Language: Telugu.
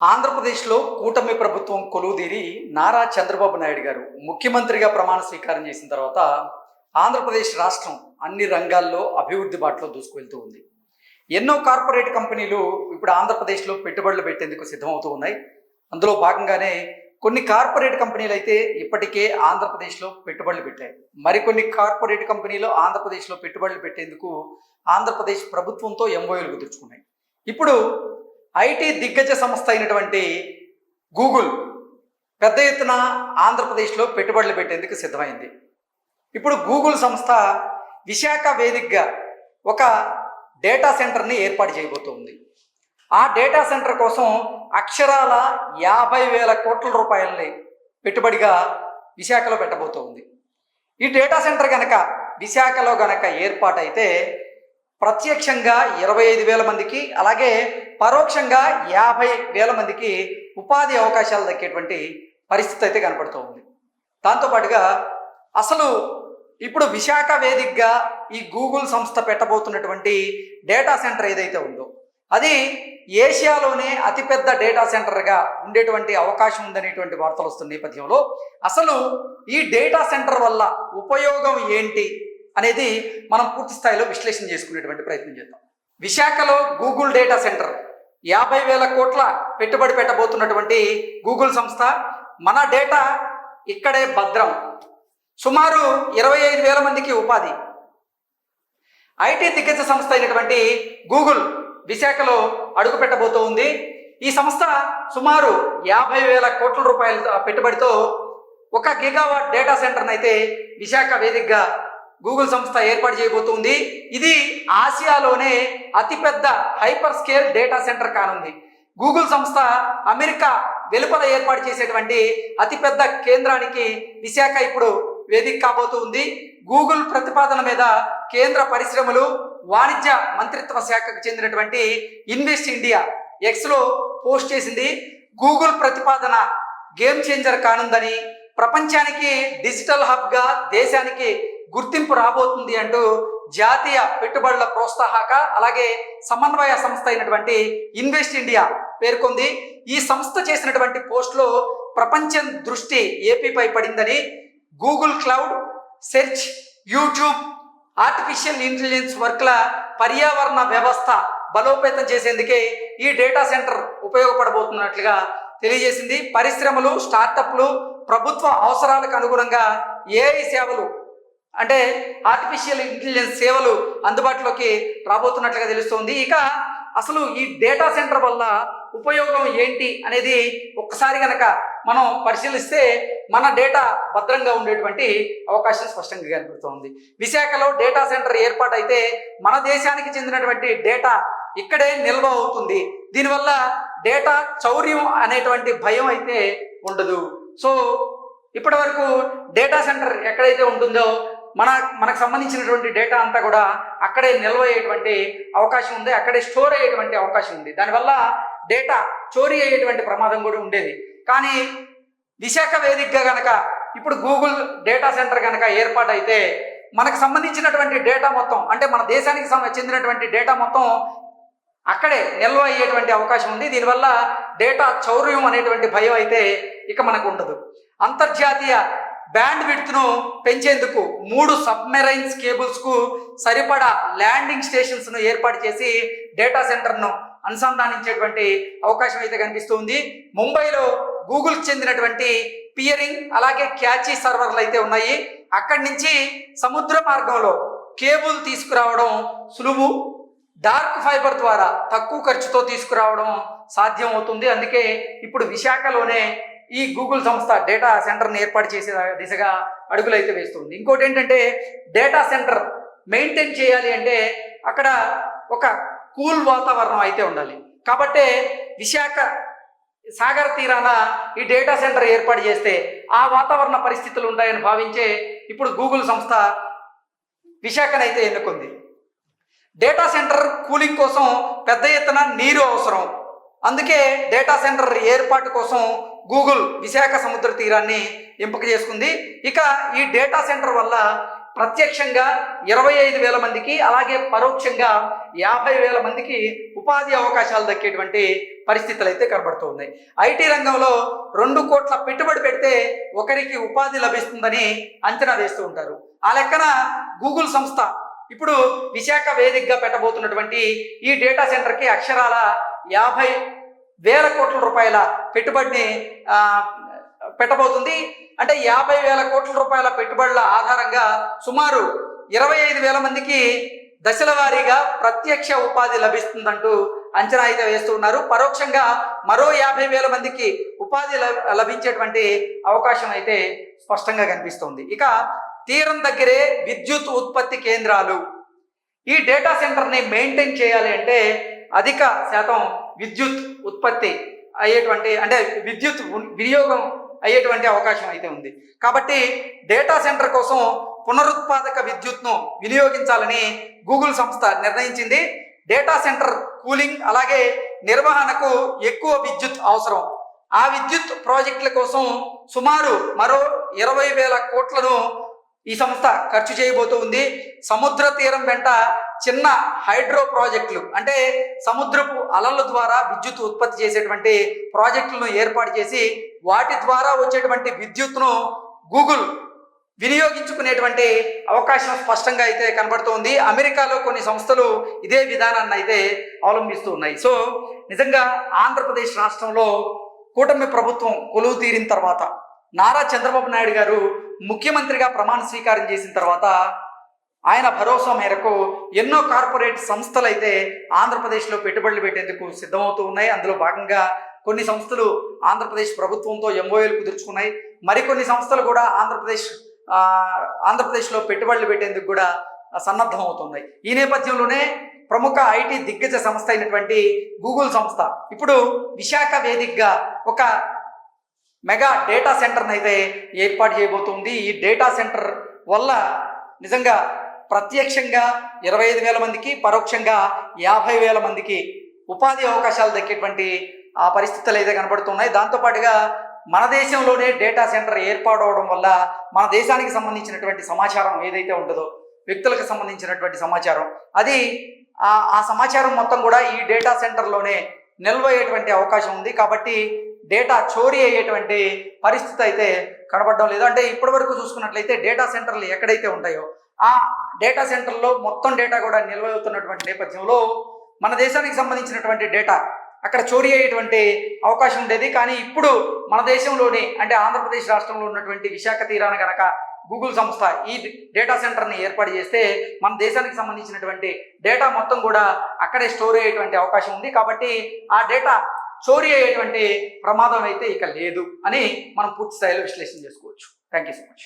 ఆంధ్రప్రదేశ్లో కూటమి ప్రభుత్వం కొలువుదీరి నారా చంద్రబాబు నాయుడు గారు ముఖ్యమంత్రిగా ప్రమాణ స్వీకారం చేసిన తర్వాత ఆంధ్రప్రదేశ్ రాష్ట్రం అన్ని రంగాల్లో అభివృద్ధి బాటలో దూసుకువెళ్తూ ఉంది. ఎన్నో కార్పొరేట్ కంపెనీలు ఇప్పుడు ఆంధ్రప్రదేశ్లో పెట్టుబడులు పెట్టేందుకు సిద్ధమవుతూ ఉన్నాయి. అందులో భాగంగానే కొన్ని కార్పొరేట్ కంపెనీలు అయితే ఇప్పటికే ఆంధ్రప్రదేశ్లో పెట్టుబడులు పెట్టాయి. మరికొన్ని కార్పొరేట్ కంపెనీలు ఆంధ్రప్రదేశ్లో పెట్టుబడులు పెట్టేందుకు ఆంధ్రప్రదేశ్ ప్రభుత్వంతో ఎంఓయూలు కుదుర్చుకున్నాయి. ఇప్పుడు ఐటీ దిగ్గజ సంస్థ అయినటువంటి గూగుల్ పెద్ద ఎత్తున ఆంధ్రప్రదేశ్లో పెట్టుబడులు పెట్టేందుకు సిద్ధమైంది. ఇప్పుడు గూగుల్ సంస్థ విశాఖ వేదికగా ఒక డేటా సెంటర్ని ఏర్పాటు చేయబోతోంది. ఆ డేటా సెంటర్ కోసం అక్షరాల యాభై వేల కోట్ల రూపాయలని పెట్టుబడిగా విశాఖలో పెట్టబోతోంది. ఈ డేటా సెంటర్ కనుక విశాఖలో గనక ఏర్పాటైతే ప్రత్యక్షంగా ఇరవై ఐదు వేల మందికి అలాగే పరోక్షంగా యాభై వేల మందికి ఉపాధి అవకాశాలు దక్కేటువంటి పరిస్థితి అయితే కనపడుతూ ఉంది. దాంతోపాటుగా అసలు ఇప్పుడు విశాఖ వేదికగా ఈ గూగుల్ సంస్థ పెట్టబోతున్నటువంటి డేటా సెంటర్ ఏదైతే ఉందో అది ఏషియాలోనే అతిపెద్ద డేటా సెంటర్గా ఉండేటువంటి అవకాశం ఉందనేటువంటి వార్తలు వస్తున్న నేపథ్యంలో అసలు ఈ డేటా సెంటర్ వల్ల ఉపయోగం ఏంటి అనేది మనం పూర్తి స్థాయిలో విశ్లేషణ చేసుకునేటువంటి ప్రయత్నం చేద్దాం. విశాఖలో గూగుల్ డేటా సెంటర్ యాభై వేల కోట్ల పెట్టుబడి పెట్టబోతున్నటువంటి గూగుల్ సంస్థ మన డేటా ఇక్కడే భద్రం. సుమారు ఇరవై ఐదు వేల మందికి ఉపాధి. ఐటీ దిగ్గజ సంస్థ అయినటువంటి గూగుల్ విశాఖలో అడుగు పెట్టబోతూ ఉంది. ఈ సంస్థ సుమారు యాభై వేల కోట్ల రూపాయల పెట్టుబడితో ఒక గిగావాట్ డేటా సెంటర్ని అయితే విశాఖ వేదికగా గూగుల్ సంస్థ ఏర్పాటు చేయబోతుంది. ఇది ఆసియాలోనే అతిపెద్ద హైపర్ స్కేల్ డేటా సెంటర్ కానుంది. గూగుల్ సంస్థ అమెరికా వెలుపల ఏర్పాటు చేసేటువంటి అతిపెద్ద కేంద్రానికి విశాఖ ఇప్పుడు వేదిక కాబోతుంది. గూగుల్ ప్రతిపాదన మీద కేంద్ర పరిశ్రమలు వాణిజ్య మంత్రిత్వ శాఖకు చెందినటువంటి ఇన్వెస్ట్ ఇండియా ఎక్స్లో పోస్ట్ చేసింది. గూగుల్ ప్రతిపాదన గేమ్ చేంజర్ కానుందని ప్రపంచానికి డిజిటల్ హబ్గా దేశానికి గుర్తింపు రాబోతుంది అంటూ జాతీయ పెట్టుబడుల ప్రోత్సాహక అలాగే సమన్వయ సంస్థ అయినటువంటి ఇన్వెస్ట్ ఇండియా పేర్కొంది. ఈ సంస్థ చేసినటువంటి పోస్ట్లో ప్రపంచం దృష్టి ఏపీపై పడిందని Google cloud search YouTube artificial intelligence వర్క్ల పర్యావరణ వ్యవస్థ బలోపేతం చేసేందుకే ఈ డేటా సెంటర్ ఉపయోగపడబోతున్నట్లుగా తెలియజేసింది. పరిశ్రమలు స్టార్టప్లు ప్రభుత్వ అవసరాలకు అనుగుణంగా ఏఐ సేవలు అంటే ఆర్టిఫిషియల్ ఇంటెలిజెన్స్ సేవలు అందుబాటులోకి రాబోతున్నట్లుగా తెలుస్తోంది. ఇక అసలు ఈ డేటా సెంటర్ వల్ల ఉపయోగం ఏంటి అనేది ఒక్కసారి కనుక మనం పరిశీలిస్తే మన డేటా భద్రంగా ఉండేటువంటి అవకాశం స్పష్టంగా కనబడుతోంది విశాఖలో డేటా సెంటర్ ఏర్పాటైతే మన దేశానికి చెందినటువంటి డేటా ఇక్కడే నిల్వ అవుతుంది. దీనివల్ల డేటా చౌర్యం అనేటువంటి భయం అయితే ఉండదు. సో ఇప్పటి వరకు డేటా సెంటర్ ఎక్కడైతే ఉంటుందో మన మనకు సంబంధించినటువంటి డేటా అంతా కూడా అక్కడే నిల్వ అయ్యేటువంటి అవకాశం ఉంది అక్కడే స్టోర్ అయ్యేటువంటి అవకాశం ఉంది. దానివల్ల డేటా చోరీ అయ్యేటువంటి ప్రమాదం కూడా ఉండేది. కానీ విశాఖ వేదికగా గనక ఇప్పుడు గూగుల్ డేటా సెంటర్ కనుక ఏర్పాటైతే మనకు సంబంధించినటువంటి డేటా మొత్తం అంటే మన దేశానికి చెందినటువంటి డేటా మొత్తం అక్కడే నిల్వ అయ్యేటువంటి అవకాశం ఉంది. దీనివల్ల డేటా చౌర్యం అనేటువంటి భయం అయితే ఇక మనకు ఉండదు. అంతర్జాతీయ బ్యాండ్ విడ్త్ను పెంచేందుకు మూడు సబ్మెరైన్స్ కేబుల్స్కు సరిపడా ల్యాండింగ్ స్టేషన్స్ను ఏర్పాటు చేసి డేటా సెంటర్ను అనుసంధానించేటువంటి అవకాశం అయితే కనిపిస్తుంది. ముంబైలో గూగుల్కి చెందినటువంటి పియరింగ్ అలాగే క్యాచీ సర్వర్లు అయితే ఉన్నాయి. అక్కడి నుంచి సముద్ర మార్గంలో కేబుల్ తీసుకురావడం సులువు. డార్క్ ఫైబర్ ద్వారా తక్కువ ఖర్చుతో తీసుకురావడం సాధ్యం అవుతుంది. అందుకే ఇప్పుడు విశాఖలోనే ఈ గూగుల్ సంస్థ డేటా సెంటర్ని ఏర్పాటు చేసే దిశగా అడుగులైతే వేస్తుంది. ఇంకోటి ఏంటంటే డేటా సెంటర్ మెయింటైన్ చేయాలి అంటే అక్కడ ఒక కూల్ వాతావరణం అయితే ఉండాలి. కాబట్టే విశాఖ సాగర్ తీరాన ఈ డేటా సెంటర్ ఏర్పాటు చేస్తే ఆ వాతావరణ పరిస్థితులు ఉంటాయని భావించే ఇప్పుడు గూగుల్ సంస్థ విశాఖనైతే ఎన్నుకుంది. డేటా సెంటర్ కూలింగ్ కోసం పెద్ద ఎత్తున నీరు అవసరం. అందుకే డేటా సెంటర్ ఏర్పాటు కోసం గూగుల్ విశాఖ సముద్ర తీరాన్ని ఎంపిక చేసుకుంది. ఇక ఈ డేటా సెంటర్ వల్ల ప్రత్యక్షంగా ఇరవై ఐదు వేల మందికి అలాగే పరోక్షంగా యాభై వేల మందికి ఉపాధి అవకాశాలు దక్కేటువంటి పరిస్థితులు అయితే కనబడుతూ ఉన్నాయి ఐటీ రంగంలో రెండు కోట్ల పెట్టుబడి పెడితే ఒకరికి ఉపాధి లభిస్తుందని అంచనా వేస్తూ ఉంటారు. ఆ లెక్కన గూగుల్ సంస్థ ఇప్పుడు విశాఖ వేదికగా పెట్టబోతున్నటువంటి ఈ డేటా సెంటర్కి అక్షరాల యాభై వేల కోట్ల రూపాయల పెట్టుబడిని పెట్టబోతుంది. అంటే యాభై వేల కోట్ల రూపాయల పెట్టుబడుల ఆధారంగా సుమారు ఇరవై ఐదు వేల మందికి దశల వారీగా ప్రత్యక్ష ఉపాధి లభిస్తుందంటూ అంచనా అయితే వేస్తూ ఉన్నారు. పరోక్షంగా మరో యాభై వేల మందికి ఉపాధి లభించేటువంటి అవకాశం అయితే స్పష్టంగా కనిపిస్తుంది. ఇక తీరం దగ్గరే విద్యుత్ ఉత్పత్తి కేంద్రాలు. ఈ డేటా సెంటర్ని మెయింటైన్ చేయాలి అంటే అధిక శాతం విద్యుత్ ఉత్పత్తి అయ్యేటువంటి అంటే విద్యుత్ వినియోగం అయ్యేటువంటి అవకాశం అయితే ఉంది. కాబట్టి డేటా సెంటర్ కోసం పునరుత్పాదక విద్యుత్ను వినియోగించాలని గూగుల్ సంస్థ నిర్ణయించింది. డేటా సెంటర్ కూలింగ్ అలాగే నిర్వహణకు ఎక్కువ విద్యుత్ అవసరం. ఆ విద్యుత్ ప్రాజెక్టుల కోసం సుమారు మరో ఇరవై వేల కోట్లను ఈ సంస్థ ఖర్చు చేయబోతోంది సముద్ర తీరం వెంట చిన్న హైడ్రో ప్రాజెక్టులు అంటే సముద్రపు అలల ద్వారా విద్యుత్ ఉత్పత్తి చేసేటువంటి ప్రాజెక్టులను ఏర్పాటు చేసి వాటి ద్వారా వచ్చేటువంటి విద్యుత్ను గూగుల్ వినియోగించుకునేటువంటి అవకాశం స్పష్టంగా అయితే కనబడుతోంది. అమెరికాలో కొన్ని సంస్థలు ఇదే విధానాన్ని అయితే అవలంబిస్తూ ఉన్నాయి. సో నిజంగా ఆంధ్రప్రదేశ్ రాష్ట్రంలో కూటమి ప్రభుత్వం కొలువు తీరిన తర్వాత నారా చంద్రబాబు నాయుడు గారు ముఖ్యమంత్రిగా ప్రమాణ స్వీకారం చేసిన తర్వాత ఆయన భరోసా మేరకు ఎన్నో కార్పొరేట్ సంస్థలు అయితే ఆంధ్రప్రదేశ్లో పెట్టుబడులు పెట్టేందుకు సిద్ధమవుతూ ఉన్నాయి. అందులో భాగంగా కొన్ని సంస్థలు ఆంధ్రప్రదేశ్ ప్రభుత్వంతో ఎంఓఏలు కుదుర్చుకున్నాయి. మరికొన్ని సంస్థలు కూడా ఆంధ్రప్రదేశ్ ఆంధ్రప్రదేశ్లో పెట్టుబడులు పెట్టేందుకు కూడా సన్నద్ధం అవుతున్నాయి ఈ నేపథ్యంలోనే ప్రముఖ ఐటీ దిగ్గజ సంస్థ అయినటువంటి గూగుల్ సంస్థ. ఇప్పుడు విశాఖ వేదికగా ఒక మెగా డేటా సెంటర్ని అయితే ఏర్పాటు చేయబోతుంది. ఈ డేటా సెంటర్ వల్ల నిజంగా ప్రత్యక్షంగా ఇరవై ఐదు వేల మందికి పరోక్షంగా యాభై వేల మందికి ఉపాధి అవకాశాలు దక్కేటువంటి ఆ పరిస్థితులు అయితే కనబడుతున్నాయి దాంతోపాటుగా మన దేశంలోనే డేటా సెంటర్ ఏర్పాటు అవడం వల్ల మన దేశానికి సంబంధించినటువంటి సమాచారం ఏదైతే ఉంటుందో వ్యక్తులకు సంబంధించినటువంటి సమాచారం అది ఆ సమాచారం మొత్తం కూడా ఈ డేటా సెంటర్లోనే నిల్వ అయ్యేటువంటి అవకాశం ఉంది. కాబట్టి డేటా చోరీ అయ్యేటువంటి పరిస్థితి అయితే కనబడడం లేదు. అంటే ఇప్పటి వరకు చూసుకున్నట్లయితే డేటా సెంటర్లు ఎక్కడైతే ఉంటాయో ఆ డేటా సెంటర్లో మొత్తం డేటా కూడా నిల్వ అవుతున్నటువంటి నేపథ్యంలో మన దేశానికి సంబంధించినటువంటి డేటా అక్కడ చోరీ అయ్యేటువంటి అవకాశం ఉండేది. కానీ ఇప్పుడు మన దేశంలోని అంటే ఆంధ్రప్రదేశ్ రాష్ట్రంలో ఉన్నటువంటి విశాఖ తీరాన గనక గూగుల్ సంస్థ ఈ డేటా సెంటర్ని ఏర్పాటు చేస్తే మన దేశానికి సంబంధించినటువంటి డేటా మొత్తం కూడా అక్కడే స్టోర్ అయ్యేటువంటి అవకాశం ఉంది. కాబట్టి ఆ డేటా చోరీ అయ్యేటువంటి ప్రమాదం అయితే ఇక లేదు అని మనం పూర్తి స్థాయిలో విశ్లేషణ చేసుకోవచ్చు. Thank you so much